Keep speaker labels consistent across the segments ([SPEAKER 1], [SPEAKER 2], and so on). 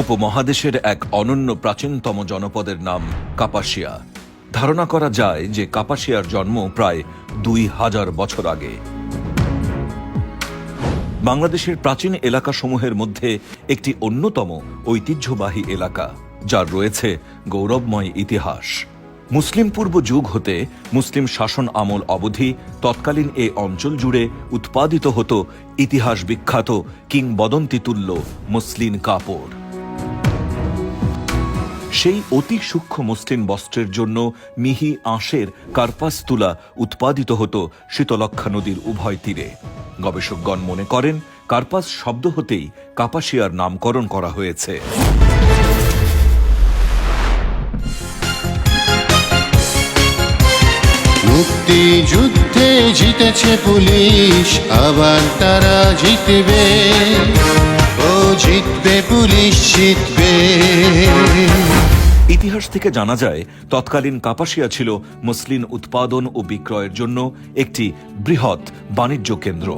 [SPEAKER 1] উপমহাদেশের এক অনন্য প্রাচীনতম জনপদের নাম কাপাসিয়া। ধারণা করা যায় যে কাপাসিয়ার জন্ম প্রায় দুই হাজার বছর আগে। বাংলাদেশের প্রাচীন এলাকাসমূহের মধ্যে একটি অন্যতম ঐতিহ্যবাহী এলাকা, যার রয়েছে গৌরবময় ইতিহাস। মুসলিম পূর্ব যুগ হতে মুসলিম শাসন আমল অবধি তৎকালীন এ অঞ্চল জুড়ে উৎপাদিত হতো ইতিহাস বিখ্যাত কিংবদন্তি তুল্য মসলিন কাপড়। সেই অতি সূক্ষ্ম মসলিন বস্ত্রের জন্য মিহি আঁশের কার্পাস তুলা উৎপাদিত হতো শীতলক্ষা নদীর উভয় তীরে। গবেষকগণ মনে করেন, কার্পাস শব্দ হতেই কাপাসিয়ার নামকরণ করা হয়েছে।
[SPEAKER 2] যুদ্ধে জিতেছে পুলিশ, আবার তারা জিতবে। ও জিতবে পুলিশ, জিতবে।
[SPEAKER 1] ইতিহাস থেকে জানা যায়, তৎকালীন কাপাসিয়া ছিল মসলিন উৎপাদন ও বিক্রয়ের জন্য একটি বৃহৎ বাণিজ্য কেন্দ্র।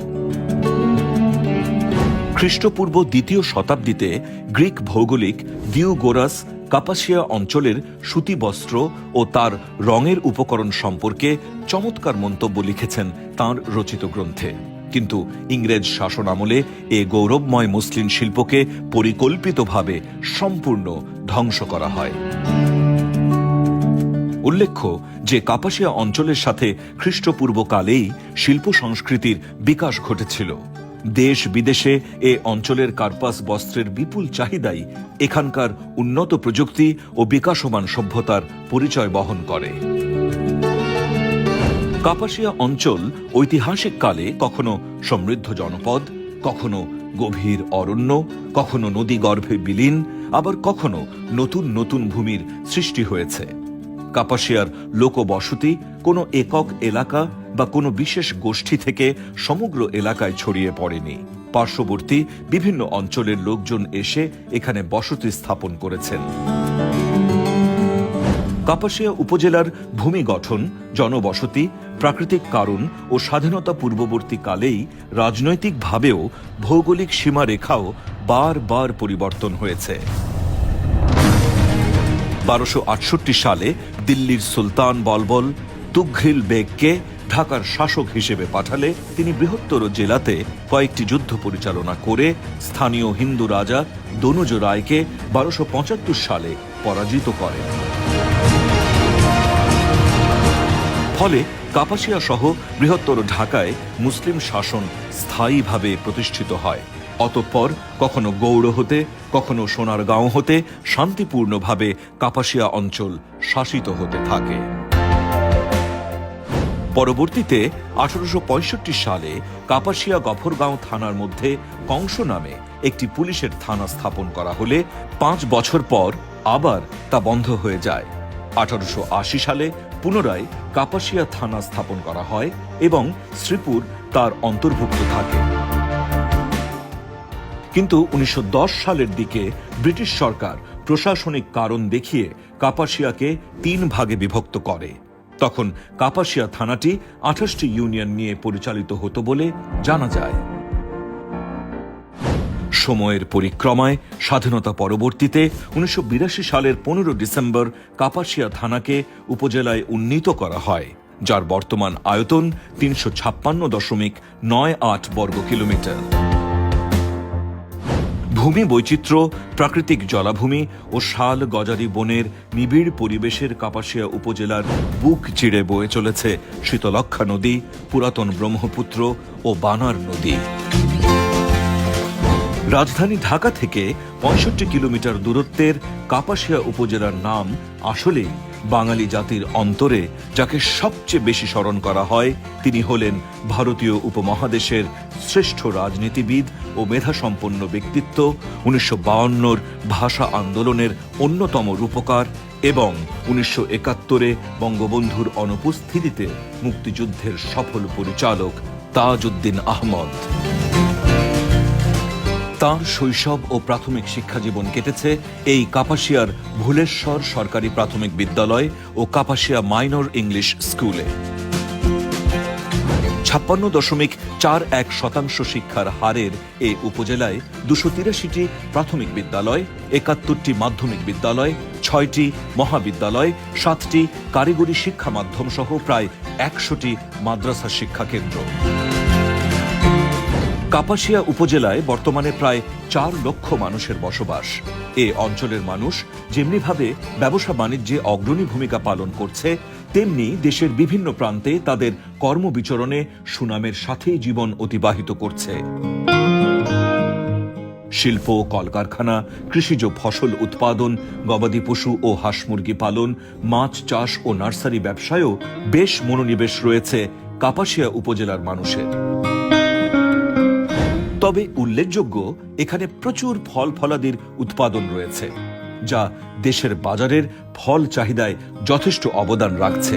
[SPEAKER 1] খ্রিস্টপূর্ব দ্বিতীয় শতাব্দীতে গ্রিক ভৌগোলিক দিউগোরাস কাপাসিয়া অঞ্চলের সুতি বস্ত্র ও তার রঙের উপকরণ সম্পর্কে চমৎকার মন্তব্য লিখেছেন তার রচিত গ্রন্থে। কিন্তু ইংরেজ শাসন আমলে এ গৌরবময় মুসলিম শিল্পকে পরিকল্পিতভাবে সম্পূর্ণ ধ্বংস করা হয়। উল্লেখ্য যে কাপাসিয়া অঞ্চলের সাথে খ্রিস্টপূর্ব কালেই শিল্প সংস্কৃতির বিকাশ ঘটেছিল। দেশ বিদেশে এ অঞ্চলের কার্পাস বস্ত্রের বিপুল চাহিদাই এখানকার উন্নত প্রযুক্তি ও বিকাশমান সভ্যতার পরিচয় বহন করে। কাপাসিয়া অঞ্চল ঐতিহাসিক কালে কখনো সমৃদ্ধ জনপদ, কখনো গভীর অরণ্য, কখনো নদী গর্ভে বিলীন, আবার কখনো নতুন নতুন ভূমির সৃষ্টি হয়েছে। কাপাসিয়ার লোকবসতি কোনো একক এলাকা বা কোনো বিশেষ গোষ্ঠী থেকে সমগ্র এলাকায় ছড়িয়ে পড়েনি। পার্শ্ববর্তী বিভিন্ন অঞ্চলের লোকজন এসে এখানে বসতি স্থাপন করেছেন। কাপাসিয়া উপজেলার ভূমি গঠন, জনবসতি, প্রাকৃতিক কারণ ও স্বাধীনতা পূর্ববর্তী কালেই রাজনৈতিকভাবেও ভৌগোলিক সীমারেখাও বারবার পরিবর্তন হয়েছে। বারোশো আটষট্টি সালে দিল্লির সুলতান বলবল তুঘ্রিল বেগকে ঢাকার শাসক হিসেবে পাঠালে তিনি বৃহত্তর জেলাতে কয়েকটি যুদ্ধ পরিচালনা করে স্থানীয় হিন্দু রাজা দনুজ রায়কে বারোশো সালে পরাজিত করেন। ফলে কাপাসিয়া সহ বৃহত্তর ঢাকায় মুসলিম শাসন স্থায়ীভাবে প্রতিষ্ঠিত হয়। অতঃপর কখনো গৌড় হতে, কখনো সোনারগাঁও হতে শান্তিপূর্ণভাবে কাপাসিয়া অঞ্চল শাসিত হতে থাকে। পরবর্তীতে আঠারোশ পঁয়ষট্টি সালে কাপাসিয়া গফরগাঁও থানার মধ্যে কংস নামে একটি পুলিশের থানা স্থাপন করা হলে পাঁচ বছর পর আবার তা বন্ধ হয়ে যায়। আঠারোশো আশি সালে পুনরায় কাপাসিয়া থানা স্থাপন করা হয় এবং শ্রীপুর তার অন্তর্ভুক্ত থাকে। কিন্তু উনিশশো দশ সালের দিকে ব্রিটিশ সরকার প্রশাসনিক কারণ দেখিয়ে কাপাসিয়াকে তিন ভাগে বিভক্ত করে। তখন কাপাসিয়া থানাটি আঠাশটি ইউনিয়ন নিয়ে পরিচালিত হতো বলে জানা যায়। সময়ের পরিক্রমায় স্বাধীনতা পরবর্তীতে উনিশশো বিরাশি সালের পনেরো ডিসেম্বর কাপাসিয়া থানাকে উপজেলায় উন্নীত করা হয়, যার বর্তমান আয়তন তিনশো ছাপ্পান্ন দশমিক নয় আট বর্গ কিলোমিটার। ভূমি বৈচিত্র্য, প্রাকৃতিক জলাভূমি ও শাল গজারি বনের নিবিড় পরিবেশের কাপাসিয়া উপজেলার বুক চিড়ে বয়ে চলেছে শীতলক্ষা নদী, পুরাতন ব্রহ্মপুত্র ও বানার নদী। রাজধানী ঢাকা থেকে পঁয়ষট্টি কিলোমিটার দূরত্বের কাপাসিয়া উপজেলার নাম আসলে বাঙালি জাতির অন্তরে, যাকে সবচেয়ে বেশি স্মরণ করা হয়, তিনি হলেন ভারতীয় উপমহাদেশের শ্রেষ্ঠ রাজনীতিবিদ ও মেধাসম্পন্ন ব্যক্তিত্ব, উনিশশো বাউন্নর ভাষা আন্দোলনের অন্যতম রূপকার এবং উনিশশো একাত্তরে বঙ্গবন্ধুর অনুপস্থিতিতে মুক্তিযুদ্ধের সফল পরিচালক তাজউদ্দিন আহমদ। তার শৈশব ও প্রাথমিক শিক্ষা জীবন কেটেছে এই কাপাসিয়ার ভুলেশ্বর সরকারি প্রাথমিক বিদ্যালয় ও কাপাসিয়া মাইনর ইংলিশ স্কুলে। ছাপ্পান্ন দশমিক চার এক শতাংশ শিক্ষার হারের এ উপজেলায় দুশো তিরাশিটি প্রাথমিক বিদ্যালয়, একাত্তরটি মাধ্যমিক বিদ্যালয়, ছয়টি মহাবিদ্যালয়, সাতটি কারিগরি শিক্ষা মাধ্যম সহ প্রায় একশোটি মাদ্রাসা শিক্ষা কেন্দ্র। কাপাসিয়া উপজেলায় বর্তমানে প্রায় চার লক্ষ মানুষের বসবাস। এ অঞ্চলের মানুষ যেমনিভাবে ব্যবসা বাণিজ্যে অগ্রণী ভূমিকা পালন করছে, তেমনি দেশের বিভিন্ন প্রান্তে তাদের কর্মবিচরণে সুনামের সাথেই জীবন অতিবাহিত করছে। শিল্প, কলকারখানা, কৃষিজ ফসল উৎপাদন, গবাদি পশু ও হাঁস মুরগি পালন, মাছ চাষ ও নার্সারি ব্যবসায়ও বেশ মনোনিবেশ রয়েছে কাপাসিয়া উপজেলার মানুষের। তবে উল্লেখযোগ্য, এখানে প্রচুর ফল ফলাদির উৎপাদন রয়েছে, যা দেশের বাজারের ফল চাহিদায় যথেষ্ট অবদান রাখছে।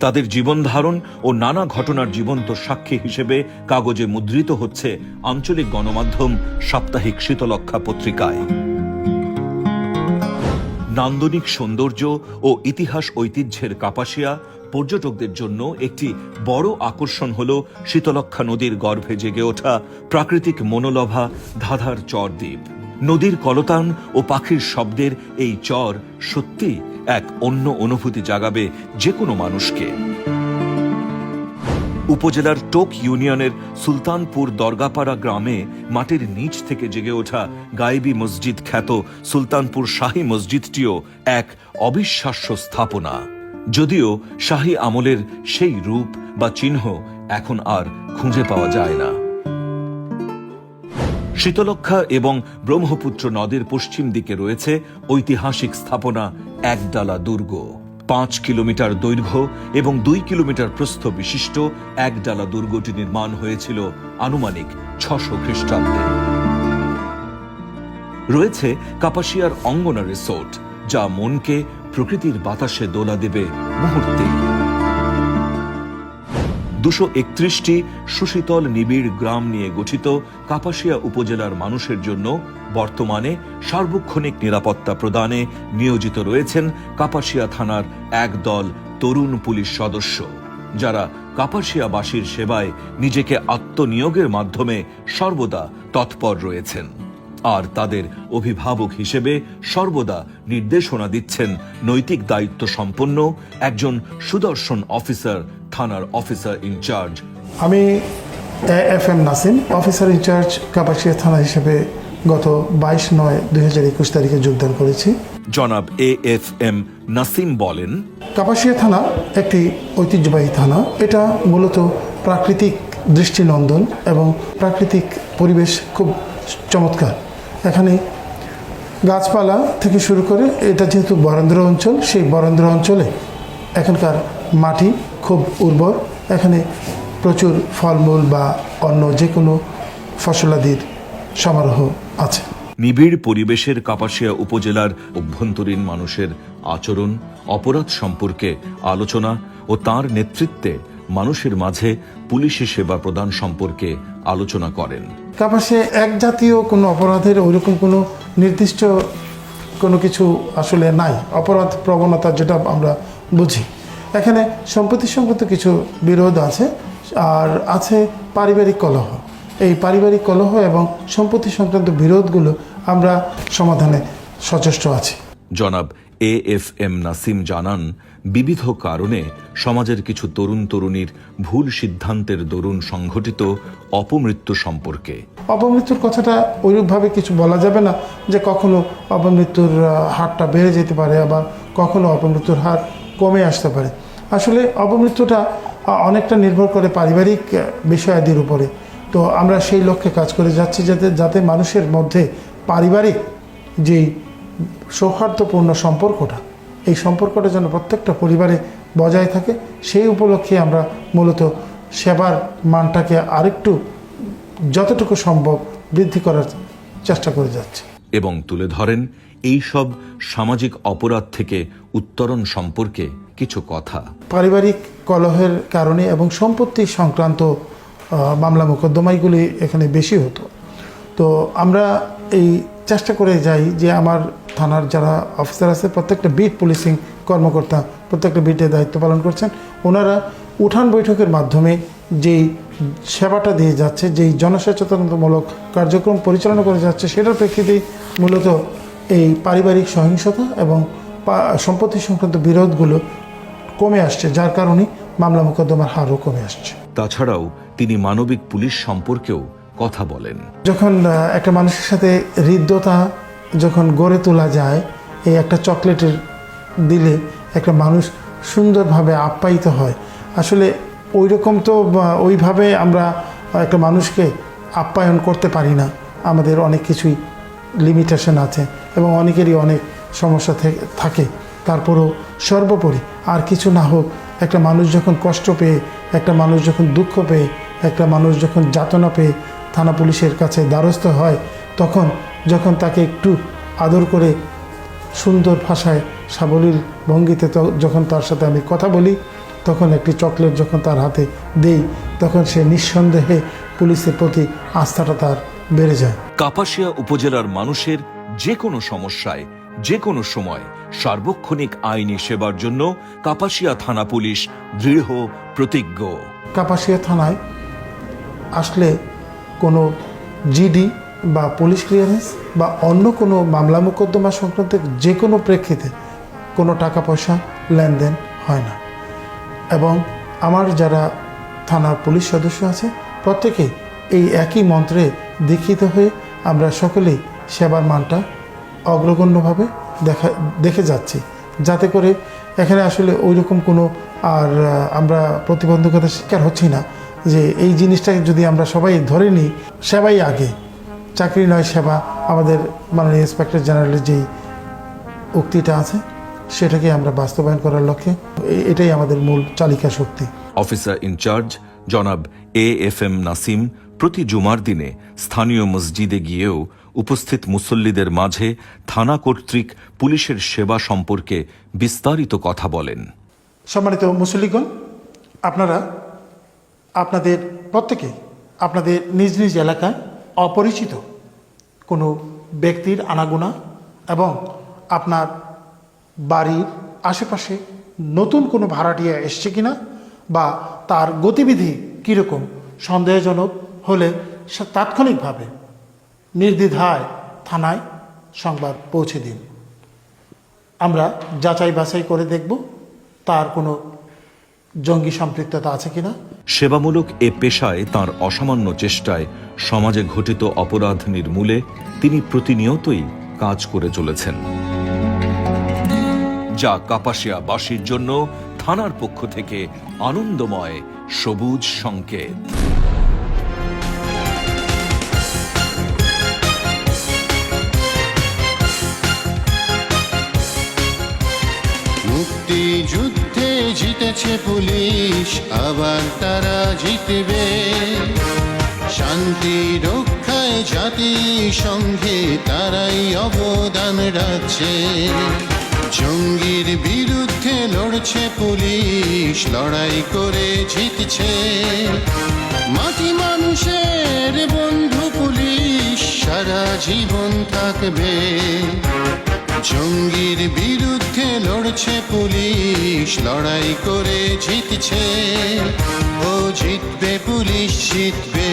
[SPEAKER 1] তাদের জীবন ধারণ ও নানা ঘটনার জীবন্ত সাক্ষী হিসেবে কাগজে মুদ্রিত হচ্ছে আঞ্চলিক গণমাধ্যম সাপ্তাহিক শীতলক্ষা পত্রিকায়। নান্দনিক সৌন্দর্য ও ইতিহাস ঐতিহ্যের কাপাসিয়া পর্যটকদের জন্য একটি বড় আকর্ষণ হল শীতলক্ষা নদীর গর্ভে জেগে ওঠা প্রাকৃতিক মনোলভা ধাঁধার চর দ্বীপ নদীর কলতান ও পাখির শব্দের এই চর সত্যি এক অন্য অনুভূতি জাগাবে যে কোনো মানুষকে। উপজেলার টোক ইউনিয়নের সুলতানপুর দরগাপাড়া গ্রামে মাটির নিচ থেকে জেগে ওঠা গায়েবী মসজিদ খ্যাত সুলতানপুর শাহী মসজিদটিও এক অবিশ্বাস্য স্থাপনা। যদিও শাহী আমলের সেই রূপ বা চিহ্ন এখন আর খুঁজে পাওয়া যায় না। শীতলক্ষা এবং ব্রহ্মপুত্র নদের পশ্চিম দিকে রয়েছে ঐতিহাসিক স্থাপনা একডালা দুর্গ। পাঁচ কিলোমিটার দৈর্ঘ্য এবং দুই কিলোমিটার প্রস্থ বিশিষ্ট একডালা দুর্গটি নির্মাণ হয়েছিল আনুমানিক ছশো খ্রিস্টাব্দে। রয়েছে কাপাসিয়ার অঙ্গনা রিসোর্ট, যা মনকে প্রকৃতির বাতাসে দোলা দেবে মুহূর্তেই দুশো একত্রিশটি সুশীতল নিবিড় গ্রাম নিয়ে গঠিত কাপাসিয়া উপজেলার মানুষের জন্য বর্তমানে সার্বক্ষণিক নিরাপত্তা প্রদানে নিয়োজিত রয়েছেন কাপাসিয়া থানার একদল তরুণ পুলিশ সদস্য, যারা কাপাসিয়াবাসীর সেবায় নিজেকে আত্মনিয়োগের মাধ্যমে সর্বদা তৎপর রয়েছেন। আর তাদের অভিভাবক হিসেবে সর্বদা নির্দেশনা দিচ্ছেন নৈতিক দায়িত্ব সম্পন্ন একজন সুদর্শন অফিসার থানার অফিসার ইনচার্জ
[SPEAKER 3] আমি F M Nasim officer in charge Kapasia থানা হিসেবে গত বাইশ নয় দুই হাজার একুশ তারিখে যোগদান করেছি।
[SPEAKER 1] জনাব এ এফ এম নাসিম বলেন
[SPEAKER 3] কাপাসিয়া থানা একটি ঐতিহ্যবাহী থানা। এটা মূলত প্রাকৃতিক দৃষ্টিনন্দন এবং প্রাকৃতিক পরিবেশ খুব চমৎকার। এখানে গাছপালা থেকে শুরু করে এটা যেহেতু বরেন্দ্র অঞ্চল, সেই বরেন্দ্র অঞ্চলে এখানকার মাটি খুব উর্বর। এখানে প্রচুর ফলমূল বা অন্য যে কোনো ফসলাদির সমারোহ আছে।
[SPEAKER 1] নিবিড় পরিবেশের কাপাসিয়া উপজেলার অভ্যন্তরীণ মানুষের আচরণ, অপরাধ সম্পর্কে আলোচনা ও তার নেতৃত্বে মানুষের মাঝে পুলিশি সেবা প্রদান সম্পর্কে আলোচনা করেন।
[SPEAKER 3] কাপাসে এক জাতীয় কোনো অপরাধের ওইরকম কোনো নির্দিষ্ট কোনো কিছু আসলে নাই। অপরাধ প্রবণতা যেটা আমরা বুঝি। এখানে সম্পত্তি সংক্রান্ত কিছু বিরোধ আছে, আর আছে পারিবারিক কলহ। এই পারিবারিক কলহ এবং সম্পত্তি সংক্রান্ত বিরোধগুলো আমরা সমাধানে সচেষ্ট আছি।
[SPEAKER 1] জনাব এ এফ এম নাসিম জানান বিবিধ কারণে সমাজের কিছু তরুণ তরুণীর ভুল সিদ্ধান্তের দরুন সংঘটিত অপমৃত্যু সম্পর্কে।
[SPEAKER 3] অপমৃত্যুর কথাটা ওইরূপভাবে কিছু বলা যাবে না যে কখনো অপমৃত্যুর হারটা বেড়ে যেতে পারে আবার কখনো অপমৃত্যুর হার কমে আসতে পারে। আসলে অপমৃত্যুটা অনেকটা নির্ভর করে পারিবারিক বিষয়াদির উপরে। তো আমরা সেই লক্ষ্যে কাজ করে যাচ্ছি যাতে যাতে মানুষের মধ্যে পারিবারিক যেই সৌহার্দ্যপূর্ণ সম্পর্কটা এই সম্পর্কটা যেন প্রত্যেকটা পরিবারে বজায় থাকে সেই উপলক্ষে আমরা মূলত সেবার মানটাকে আরেকটু যতটুকু সম্ভব বৃদ্ধি করার চেষ্টা করে যাচ্ছে।
[SPEAKER 1] এবং তুলে ধরেন এই সব সামাজিক অপরাধ থেকে উত্তরণ সম্পর্কে কিছু কথা।
[SPEAKER 3] পারিবারিক কলহের কারণে এবং সম্পত্তি সংক্রান্ত মামলা মোকদ্দমাইগুলি এখানে বেশি হতো। তো আমরা এই চেষ্টা করে যাই যে আমার থানার যারা অফিসার আছে, প্রত্যেকটা বিট পুলিশিং কর্মকর্তা, প্রত্যেকটা বিটে দায়িত্ব পালন করছেন। ওনারা উঠান বৈঠকের মাধ্যমে যেই সেবাটা দিয়ে যাচ্ছে, যেই জনসচেতনতামূলক কার্যক্রম পরিচালনা করে যাচ্ছে, সেটার প্রেক্ষিতেই মূলত এই পারিবারিক সহিংসতা এবং সম্পত্তি সংক্রান্ত বিরোধগুলো কমে আসছে, যার কারণে মামলা মোকদ্দমার হারও কমে আসছে।
[SPEAKER 1] তাছাড়াও তিনি মানবিক পুলিশ সম্পর্কেও কথা বলেন।
[SPEAKER 3] যখন একটা মানুষের সাথে হৃদ্যতা যখন গড়ে তোলা যায়, এই একটা চকলেটের দিলে একটা মানুষ সুন্দরভাবে আপ্যায়িত হয়। আসলে ওই রকম তো ওইভাবে আমরা একটা মানুষকে আপ্যায়ন করতে পারি না। আমাদের অনেক কিছুই লিমিটেশন আছে এবং অনেকেরই অনেক সমস্যা থাকে। তারপরেও সর্বোপরি আর কিছু না হোক, একটা মানুষ যখন কষ্ট পেয়ে, একটা মানুষ যখন দুঃখ পেয়ে, একটা মানুষ যখন যাতনা পেয়ে থানা পুলিশের কাছে দ্বারস্থ হয় তখন যখন তাকে একটু আদর করে সুন্দর ভাষায় সাবলীল ভঙ্গিতে যখন তার সাথে আমি কথা বলি তখন একটি চকলেট যখন তার হাতে দেই তখন সে নিঃসন্দেহে পুলিশের প্রতি আস্থাটা তার বেড়ে যায়।
[SPEAKER 1] কাপাসিয়া উপজেলার মানুষের যে কোনো সমস্যায় যে কোনো সময় সার্বক্ষণিক আইনি সেবার জন্য কাপাসিয়া থানা পুলিশ দৃঢ় প্রতিজ্ঞ।
[SPEAKER 3] কাপাসিয়া থানায় আসলে কোনো জিডি বা পুলিশ ক্লিয়ারেন্স বা অন্য কোনো মামলা মোকদ্দমা সংক্রান্ত যে কোনো প্রেক্ষিতে কোনো টাকা পয়সা লেনদেন হয় না। এবং আমার যারা থানার পুলিশ সদস্য আছে, প্রত্যেকেই এই একই মন্ত্রে দীক্ষিত হয়ে আমরা সকলেই সেবার মানটা অগ্রগণ্যভাবে দেখা, দেখে যাচ্ছি। যাতে করে এখানে আসলে ওই রকম কোনো আর, আমরা প্রতিবন্ধকতার শিকার হচ্ছি না। যে এই জিনিসটাকে যদি আমরা সবাই ধরে নিই সেবাই আগে। চাকরি নয় সেবা। আমাদের মাননীয় ইন্সপেক্টর জেনারেলের যেই উক্তিটা আছে সেটাকে আমরা বাস্তবায়ন করার লক্ষ্যে এটাই আমাদের মূল চালিকা শক্তি।
[SPEAKER 1] অফিসার ইনচার্জ জনাব এ এফ এম নাসিম প্রতি জুমার দিনে স্থানীয় মসজিদে গিয়েও উপস্থিত মুসল্লিদের মাঝে থানা কর্তৃক পুলিশের সেবা সম্পর্কে বিস্তারিত কথা বলেন।
[SPEAKER 3] সম্মানিত মুসল্লিগণ আপনারা আপনাদের প্রত্যেকে আপনাদের নিজ নিজ এলাকায় অপরিচিত কোনো ব্যক্তির আনাগোনা এবং আপনার বাড়ির আশেপাশে নতুন কোনো ভাড়াটিয়া এসছে কিনা বা তার গতিবিধি কীরকম সন্দেহজনক হলে সে তাৎক্ষণিকভাবে নির্দ্বিধায় থানায় সংবাদ পৌঁছে দিন। আমরা যাচাই বাছাই করে দেখব তার কোনো জঙ্গি সম্পৃক্ততা আছে কিনা?
[SPEAKER 1] সেবামূলক এ পেশায় তার অসামান্য চেষ্টায় সমাজে ঘটিত অপরাধ নির্মূলে তিনি প্রতিনিয়তই কাজ করে চলেছেন। যা কাপাসিয়াবাসীর জন্য থানার পক্ষ থেকে আনন্দময় সবুজ সংকেত।
[SPEAKER 2] জিতেছে পুলিশ, আবার তারা জিতবে। শান্তি রক্ষায় জাতি সঙ্গে তারাই অবদান রাখছে। জঙ্গির বিরুদ্ধে লড়ছে পুলিশ, লড়াই করে জিতছে। মাটি মানুষের বন্ধু পুলিশ, সারা জীবন থাকবে। জঙ্গির বিরুদ্ধে লড়ছে পুলিশ লড়াই করে জিতছে। ও জিতবে পুলিশ জিতবে।